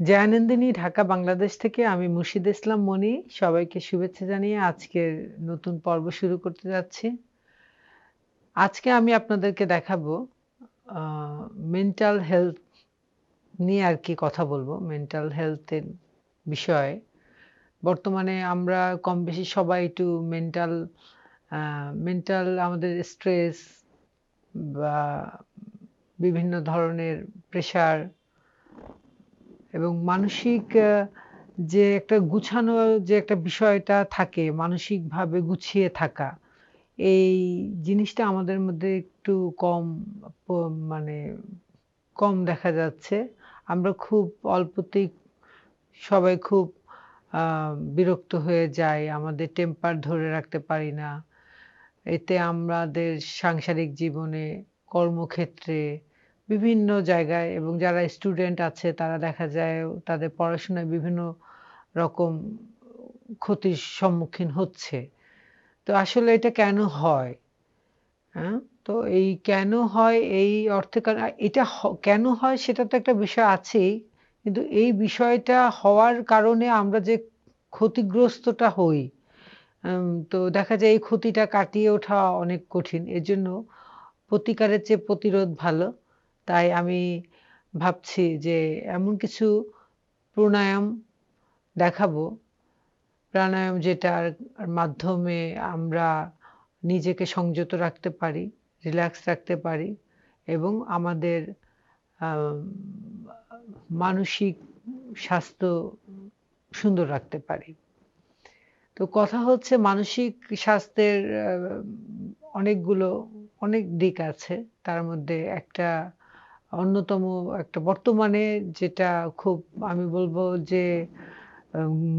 জয়ানন্দিনী, ঢাকা, বাংলাদেশ থেকে আমি মুর্শিদ ইসলাম মনি সবাইকে শুভেচ্ছা জানিয়ে আজকের নতুন পর্ব শুরু করতে যাচ্ছি। আজকে আমি আপনাদেরকে দেখাবো মেন্টাল হেলথ নিয়ে আর কি কথা বলব মেন্টাল হেলথের বিষয়ে। বর্তমানে আমরা কম বেশি সবাই একটু মেন্টাল মেন্টাল আমাদের স্ট্রেস বা বিভিন্ন ধরনের প্রেশার এবং মানসিক যে একটা গুছানো, যে একটা বিষয়টা থাকে, মানসিকভাবে গুছিয়ে থাকা, এই জিনিসটা আমাদের মধ্যে একটু কম মানে কম দেখা যাচ্ছে। আমরা খুব অল্পতেই সবাই খুব বিরক্ত হয়ে যায় আমাদের টেম্পার ধরে রাখতে পারি না। এতে আমাদের সাংসারিক জীবনে কর্মক্ষেত্রে বিভিন্ন জায়গায় এবং যারা স্টুডেন্ট আছে, তারা দেখা যায় তাদের পড়াশোনায় বিভিন্ন রকম ক্ষতির সম্মুখীন হচ্ছে। তো আসলে এটা কেন হয়? হ্যাঁ? তো এই কেন হয় এই অর্থে কারণ এটা কেন হয় সেটা তো একটা বিষয় আছেই, কিন্তু এই বিষয়টা হওয়ার কারণে আমরা যে ক্ষতিগ্রস্তটা হই তো দেখা যায় এই ক্ষতিটা কাটিয়ে ওঠা অনেক কঠিন। এজন্য প্রতিকারের চেয়ে প্রতিরোধ ভালো। তাই আমি ভাবছি যে এমন কিছু প্রাণায়াম দেখাবো। প্রাণায়াম যেটার মাধ্যমে আমরা নিজেকে সংযত রাখতে পারি, রিল্যাক্স রাখতে পারি এবং আমাদের মানসিক স্বাস্থ্য সুন্দর রাখতে পারি। তো কথা হচ্ছে মানসিক স্বাস্থ্যের অনেকগুলো, অনেক দিক আছে। তার মধ্যে একটা অন্যতম একটা বর্তমানে যেটা খুব আমি বলব যে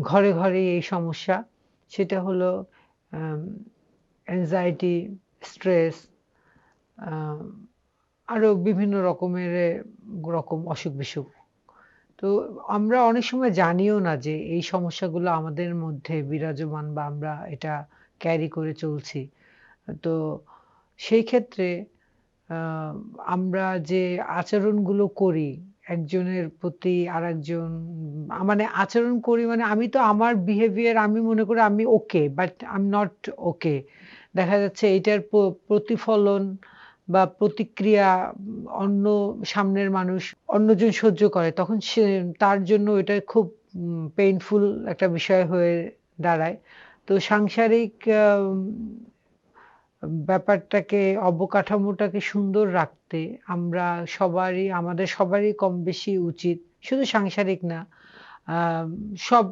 ঘরে ঘরে এই সমস্যা, সেটা হলো অ্যাংজাইটি স্ট্রেস আরও বিভিন্ন রকমের রকম অসুখ বিসুখ। তো আমরা অনেক সময় জানিও না যে এই সমস্যাগুলো আমাদের মধ্যে বিরাজমান বা আমরা এটা ক্যারি করে চলছি। তো সেই ক্ষেত্রে আমরা যে আচরণগুলো করি, একজনের প্রতি আর একজন মানে আচরণ করি মানে আমি তো আমার বিহেভিয়ার আমি মনে করি আমি okay but I not okay দেখা যাচ্ছে এটার প্রতিফলন বা প্রতিক্রিয়া অন্য সামনের মানুষ অন্যজন সহ্য করে, তখন সে, তার জন্য এটা খুব পেইনফুল একটা বিষয় হয়ে দাঁড়ায়। তো সাংসারিক ব্যাপারটাকে, অবকাঠামোটাকে সুন্দর রাখতে আমরা সবারই, আমাদের সবারই কম বেশি উচিত। শুধু সাংসারিক না সব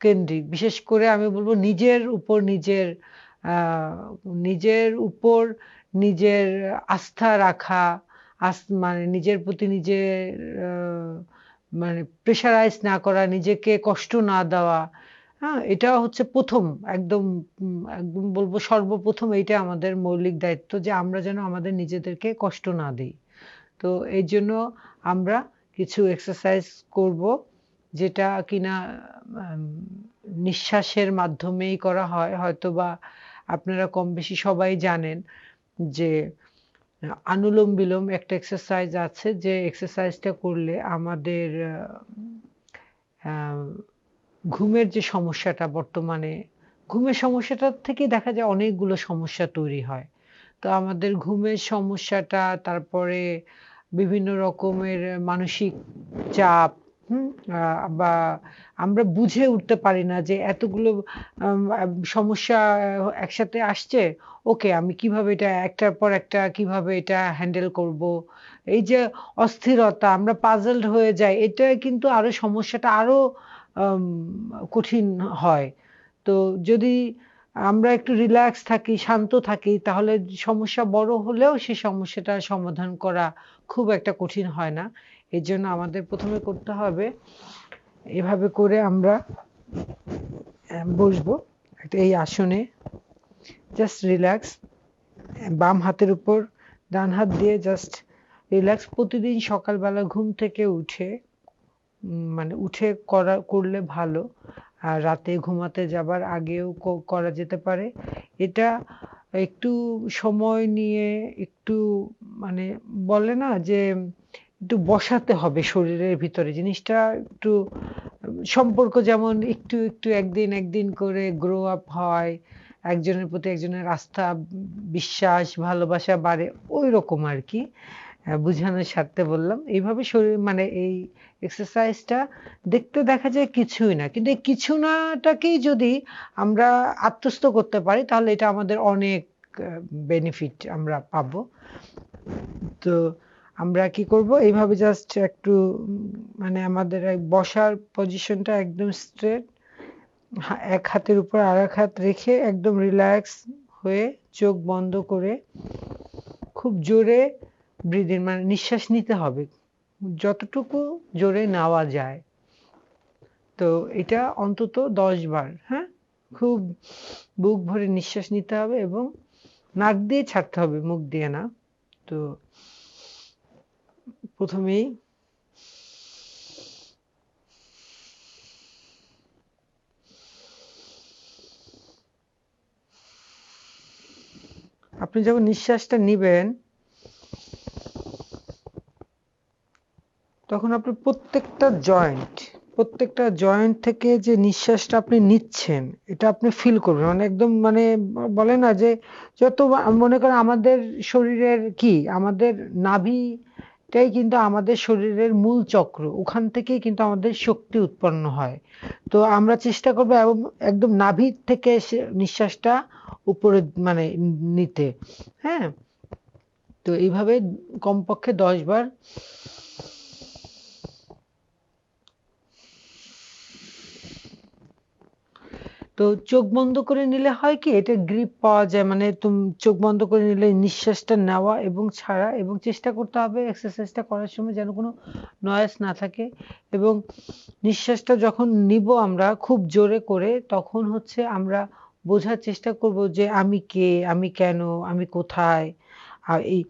কেন্দ্রিক। বিশেষ করে আমি বলব নিজের উপর নিজের নিজের উপর নিজের আস্থা রাখা মানে নিজের প্রতি নিজের মানে প্রেশারাইজ না করা, নিজেকে কষ্ট না দেওয়া হ্যাঁ এটা হচ্ছে প্রথম, একদম একদম বলব সর্বপ্রথম এইটা আমাদের মৌলিক দায়িত্ব যে আমরা যেন আমাদের নিজেদেরকে কষ্ট না দিই। তো এই জন্য আমরা কিছু এক্সারসাইজ করব যেটা কিনা নিঃশ্বাসের মাধ্যমেই করা হয়। হয়তো বা আপনারা কম বেশি সবাই জানেন যে, আনুলোম বিলোম একটা এক্সারসাইজ আছে যে এক্সারসাইজটা করলে আমাদের ঘুমের যে সমস্যাটা বর্তমানে, ঘুমের সমস্যাটা থেকে দেখা যায় অনেকগুলো সমস্যা তৈরি হয়। তো আমাদের ঘুমের সমস্যাটা, তারপরে বিভিন্ন রকমের মানসিক চাপ বা আমরা বুঝে উঠতে পারি না যে এতগুলো সমস্যা একসাথে আসছে, ওকে আমি কীভাবে এটা একটার পর একটা কীভাবে এটা হ্যান্ডেল করব? এই যে অস্থিরতা, আমরা পাজলড হয়ে যাই, এটা কিন্তু আরও সমস্যাটা আরও কঠিন হয়। তো যদি আমরা একটু রিল্যাক্স থাকি, শান্ত থাকি, তাহলে সমস্যা বড় হলেও সে সমস্যাটা সমাধান করা খুব একটা কঠিন হয় না। এর জন্য আমাদের প্রথমে করতে হবে, এভাবে করে আমরা বসবো এই আসনে। জাস্ট রিল্যাক্স বাম হাতের উপর, ডান হাত দিয়ে জাস্ট রিল্যাক্স প্রতিদিন সকালবেলা ঘুম থেকে উঠে মানে উঠে করা, করলে ভালো। আর রাতে ঘুমাতে যাবার আগেও করা যেতে পারে। এটা একটু সময় নিয়ে একটু মানে বলে না যে একটু বসাতে হবে শরীরের ভিতরে। জিনিসটা একটু, সম্পর্ক যেমন একটু একটু একদিন একদিন করে গ্রো আপ হয়, একজনের প্রতি একজনের আস্থা, বিশ্বাস, ভালোবাসা বাড়ে, ওই রকম আর কি। বুঝানোর স্বার্থে বললাম। এইভাবে শরীর মানে এই এক্সারসাইজটা দেখতে দেখা যায় কিছুই না। কিন্তু এই কিছু নাটাকেই যদি আমরা আত্মস্থ করতে পারি, তাহলে এটা আমাদের অনেক বেনিফিট আমরা পাবো। তো আমরা কি করব? এইভাবে জাস্ট একটু মানে আমাদের বসার পজিশনটা একদম স্ট্রেট এক হাতের উপর আর এক হাত রেখে একদম রিল্যাক্স হয়ে চোখ বন্ধ করে খুব জোরে ব্রিদিং মানে নিঃশ্বাস নিতে হবে। যতটুকু জোরে নেওয়া যায়। তো এটা অন্তত দশ বার হ্যাঁ? খুব বুক ভরে নিঃশ্বাস নিতে হবে এবং নাক দিয়ে ছাড়তে হবে, মুখ দিয়ে না। তো প্রথমেই আপনি যখন নিঃশ্বাসটা নিবেন তখন আপনি প্রত্যেকটা জয়েন্ট প্রত্যেকটা জয়েন্ট থেকে যে নিঃশ্বাসটা আপনি নিচ্ছেন, এটা আপনি ফিল করবেন। মানে একদম মানে বলে না যে যত মনে করেন আমাদের শরীরের কি? আমাদের নাভিটাই কিন্তু আমাদের শরীরের মূল চক্র। ওখান থেকেই কিন্তু আমাদের শক্তি উৎপন্ন হয়। তো আমরা চেষ্টা করব এবং একদম নাভি থেকে নিঃশ্বাসটা উপরে মানে নিতে। হ্যাঁ? তো এইভাবে কমপক্ষে দশ বার তো চোখ বন্ধ করে নিলে হয় কি, এটা গ্রিপ পাওয়া যায় মানে তুমি, চোখ বন্ধ করে নিলে নিঃশ্বাসটা নেওয়া এবং ছাড়া এবং চেষ্টা করতে হবে এক্সারসাইজটা করার সময় যেন কোনো নয়েস না থাকে এবং নিঃশ্বাসটা যখন নিব আমরা খুব জোরে করে, তখন হচ্ছে আমরা বোঝার চেষ্টা করব যে আমি কে, আমি কেন, আমি কোথায়? আর এই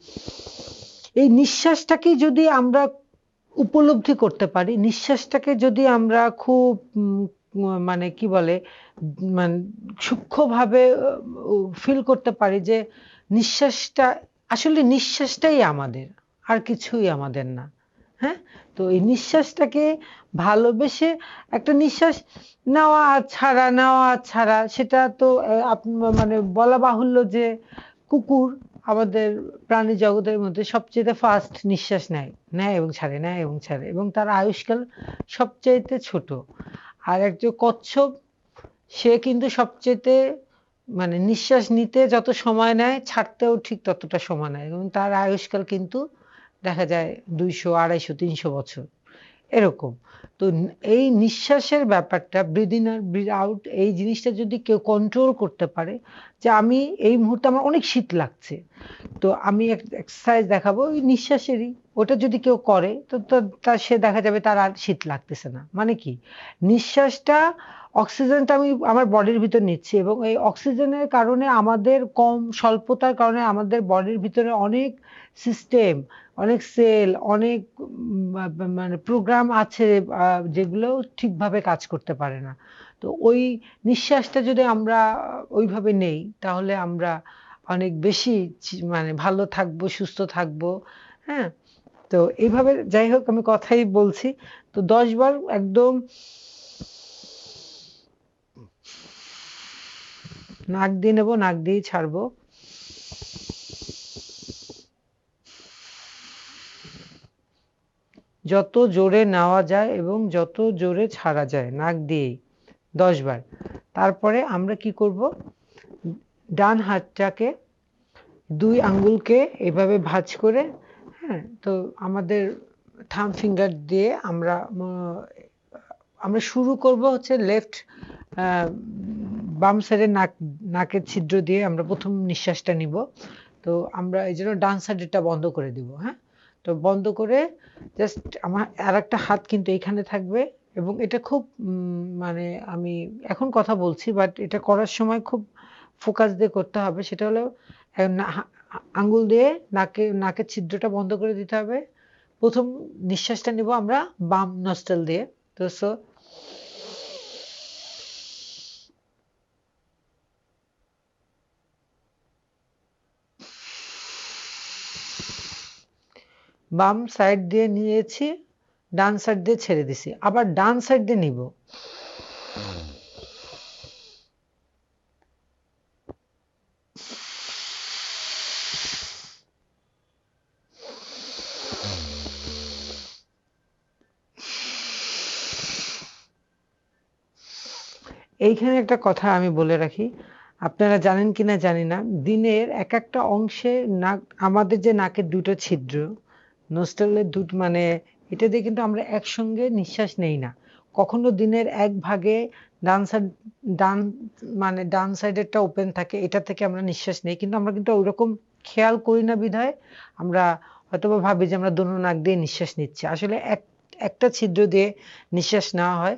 এই নিঃশ্বাসটাকে যদি আমরা উপলব্ধি করতে পারি, নিঃশ্বাসটাকে যদি আমরা খুব মানে কি বলে মানে সূক্ষ্মভাবে ফিল করতে পারি যে নিঃশ্বাসটা, আসলে নিঃশ্বাসটাই আমাদের, আর কিছুই আমাদের না হ্যাঁ? তো এই নিঃশ্বাসটাকে ভালোবেসে একটা নিঃশ্বাস নেওয়া আর ছাড়া, নেওয়া আর ছাড়া, সেটা তো মানে বলা বাহুল্য যে কুকুর আমাদের প্রাণী জগতের মধ্যে সবচেয়ে ফাস্ট নিঃশ্বাস নেয় নেয় এবং ছাড়ে, নেয় এবং ছাড়ে এবং তার আয়ুষ্কাল সবচাইতে ছোট। আর একজন কচ্ছপ, সে কিন্তু সবচেয়ে মানে নিঃশ্বাস নিতে যত সময় নেয়, ছাড়তেও ঠিক ততটা সময় নেয়। এবং তার আয়ুষ্কাল কিন্তু দেখা যায় দুইশো, আড়াইশো, তিনশো বছর। এরকম। তো এই নিঃশ্বাসের ব্যাপারটা ব্রিদ ইন আর ব্রিদ আউট এই জিনিসটা যদি কেউ কন্ট্রোল করতে পারে, যে আমি এই মুহূর্তে আমার অনেক শীত লাগছে তো আমি এক্সারসাইজ দেখাবো, ওই নিঃশ্বাসেরই। ওটা যদি কেউ করে, তো তার সে দেখা যাবে তার আর শীত লাগতেছে না। মানে কি? নিঃশ্বাসটা অক্সিজেনটা আমি আমার বডির ভিতর নিচ্ছি এবং এই অক্সিজেনের কারণে আমাদের কম স্বল্পতার কারণে আমাদের বডির ভিতরে অনেক সিস্টেম অনেক সেল অনেক মানে প্রোগ্রাম আছে যেগুলো ঠিকভাবে কাজ করতে পারে না। তো ওই নিঃশ্বাসটা যদি আমরা ওইভাবে নেই, তাহলে আমরা অনেক বেশি মানে ভালো থাকব, সুস্থ থাকব হ্যাঁ? তো এইভাবে যাই হোক, আমি কথাই বলছি। তো দশ বার একদম নাক দিয়ে নেব, নাক দিয়ে ছাড়বো। যত জোরে নেওয়া যায় এবং যত জোরে ছাড়া যায়, নাক দিয়েই দশ বার। তারপরে আমরা কি করব? ডান হাতটাকে দুই আঙ্গুলকে এভাবে ভাঁজ করে হ্যাঁ তো আমাদের থাম ফিঙ্গার দিয়ে আমরা আমরা শুরু করব হচ্ছে লেফট বাম সাইডে নাক, নাকের ছিদ্র দিয়ে আমরা প্রথম নিঃশ্বাসটা নিব। তো আমরা এই জন্য ডান সাইডেরটা বন্ধ করে দিব হ্যাঁ? তো বন্ধ করে জাস্ট আমার আর একটা হাত কিন্তু এখানে থাকবে এবং এটা খুব মানে আমি এখন কথা বলছি বাট এটা করার সময় খুব ফোকাস দিয়ে করতে হবে, সেটা হলো আঙ্গুল দিয়ে নাকে, নাকের ছিদ্রটা বন্ধ করে দিতে হবে। প্রথম নিঃশ্বাসটা নিব আমরা বাম নস্টেল দিয়ে। তো বাম সাইড দিয়ে নিয়েছি, ডান সাইড দিয়ে ছেড়ে দিছি। আবার ডান সাইড দিয়ে নিব। এইখানে একটা কথা আমি বলে রাখি। আপনারা জানেন কিনা জানি না, দিনের এক একটা অংশে নাক, আমাদের যে নাকের দুটো ছিদ্র নোস্ট্রালের দুটো মানে এটা দিয়ে কিন্তু আমরা একসঙ্গে নিঃশ্বাস নেই না। কখনো দিনের এক ভাগে ডান সাইড ডান মানে ডান সাইডেরটা ওপেন থাকে, এটা থেকে আমরা নিঃশ্বাস নেই। কিন্তু আমরা কিন্তু ওইরকম খেয়াল করি না বিধায় আমরা হয়তোবা ভাবি যে আমরা দোনো নাক দিয়ে নিঃশ্বাস নিচ্ছি। আসলে এক, একটা ছিদ্র দিয়ে নিঃশ্বাস নেওয়া হয়।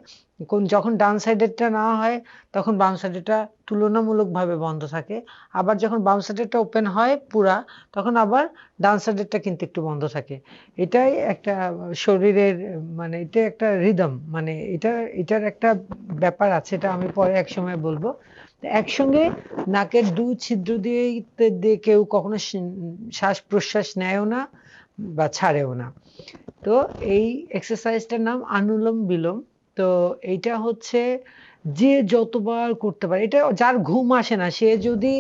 কোন যখন ডান সাইডেরটা না হয়, তখন বাম সাইডেরটা তুলনামূলকভাবে বন্ধ থাকে। আবার যখন বাম সাইডেরটা ওপেন হয় পুরা, তখন আবার ডান সাইডেরটা কিন্তু একটু বন্ধ থাকে। এটাই একটা শরীরের মানে এটা একটা রিদম মানে এটা, এটার একটা ব্যাপার আছে, এটা আমি পরে এক সময় বলব। একসঙ্গে নাকের দু ছিদ্র দিয়ে দিয়ে কেউ কখনো শ্বাস প্রশ্বাস নেয়ও না বা ছাড়েও না। তো এই এক্সারসাইজটার নাম আনুলম বিলোম তো এইটা হচ্ছে যে যতবার করতে পারে, এটা যার ঘুম আসে না, সে যদি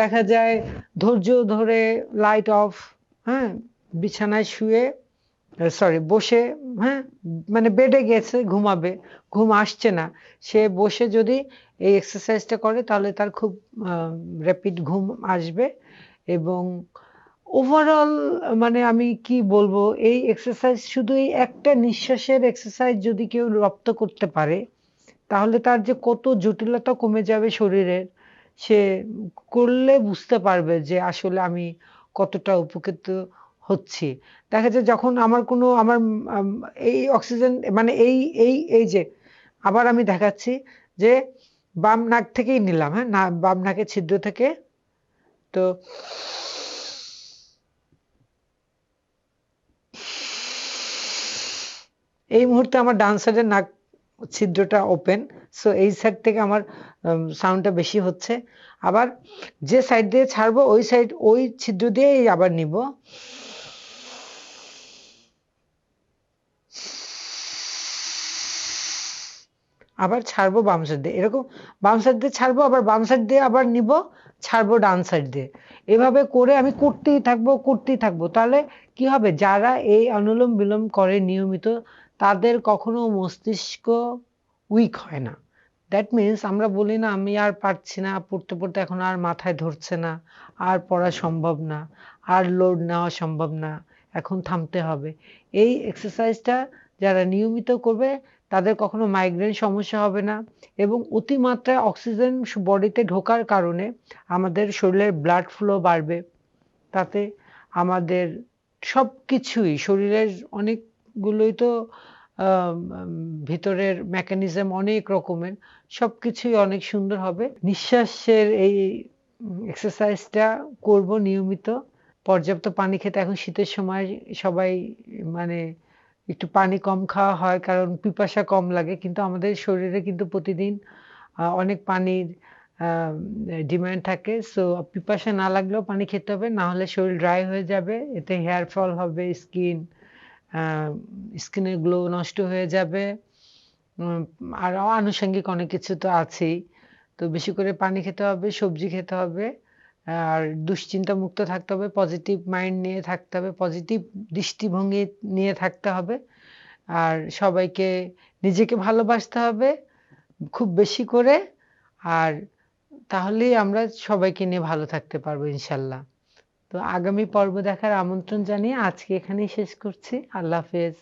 দেখা যায় ধৈর্য ধরে লাইট অফ হ্যাঁ বিছানায় শুয়ে সরি বসে হ্যাঁ মানে বেডে গেছে, ঘুমাবে, ঘুম আসছে না, সে বসে যদি এই এক্সারসাইজটা করে তাহলে তার খুব র্যাপিড ঘুম আসবে এবং ওভারঅল মানে আমি কি বলব, এই এক্সারসাইজ শুধু এই একটা নিঃশ্বাসের এক্সারসাইজ যদি কেউ রপ্ত করতে পারে, তাহলে তার যে কত জটিলতা কমে যাবে শরীরের, সে করলে বুঝতে পারবে যে আসলে আমি কতটা উপকৃত হচ্ছি। দেখা যায় যখন আমার কোনো, আমার এই অক্সিজেন মানে এই এই এই যে, আবার আমি দেখাচ্ছি যে বাম নাক থেকেই নিলাম হ্যাঁ না, বাম নাকের ছিদ্র থেকে, তো এই মুহূর্তে আমার ডান সাইডের নাক ছিদ্রটা ওপেন সো এই সাইড থেকে আমার সাউন্ডটা বেশি হচ্ছে। আবার যে সাইড দিয়ে ছাড়বো, ওই সাইড ওই ছিদ্র দিয়ে আবার নিব। আবার ছাড়বো বাম সাইড দিয়ে। এরকম বাম সাইড দিয়ে ছাড়বো, আবার বাম সাইড দিয়ে আবার নিব, ছাড়বো ডান সাইড দিয়ে। এভাবে করে আমি করতেই থাকব করতেই থাকব। তাহলে কি হবে? যারা এই অনুলোম বিলোম করে নিয়মিত তাদের কখনো মস্তিষ্ক উইক হয় না। দ্যাট মিনস আমরা বলি না, আমি আর পারছি না, পড়তে পড়তে এখন আর মাথায় ধরছে না, আর পড়া সম্ভব না, আর লোড নেওয়া সম্ভব না, এখন থামতে হবে। এই এক্সারসাইজটা যারা নিয়মিত করবে, তাদের কখনো মাইগ্রেন সমস্যা হবে না এবং অতিমাত্রায় অক্সিজেন বডিতে ঢোকার কারণে আমাদের শরীরের ব্লাড ফ্লো বাড়বে। তাতে আমাদের সব কিছুই শরীরের অনেকগুলোই তো ভিতরের মেকানিজম অনেক রকমের সব কিছুই অনেক সুন্দর হবে। নিঃশ্বাসের এই এক্সারসাইজটা করব নিয়মিত। পর্যাপ্ত পানি খেতে এখন শীতের সময় সবাই মানে একটু পানি কম খাওয়া হয়, কারণ পিপাসা কম লাগে, কিন্তু আমাদের শরীরে কিন্তু প্রতিদিন অনেক পানির ডিমান্ড থাকে। সো পিপাসা না লাগলেও পানি খেতে হবে, না হলে শরীর ড্রাই হয়ে যাবে, এতে হেয়ার ফল হবে স্কিন স্কিনের গ্লো নষ্ট হয়ে যাবে। আর আনুষঙ্গিক অনেক কিছু তো আছেই। তো বেশি করে পানি খেতে হবে, সবজি খেতে হবে। আর দুশ্চিন্তা মুক্ত থাকতে হবে পজিটিভ মাইন্ড নিয়ে থাকতে হবে পজিটিভ দৃষ্টিভঙ্গি নিয়ে থাকতে হবে। আর সবাইকে নিজেকে ভালোবাসতে হবে খুব বেশি করে। আর তাহলেই আমরা সবাইকে নিয়ে ভালো থাকতে পারব ইনশাল্লাহ। তো আগামী পর্ব দেখার আমন্ত্রণ জানিয়ে আজকে এখানেই শেষ করছি। আল্লাহ হাফেজ।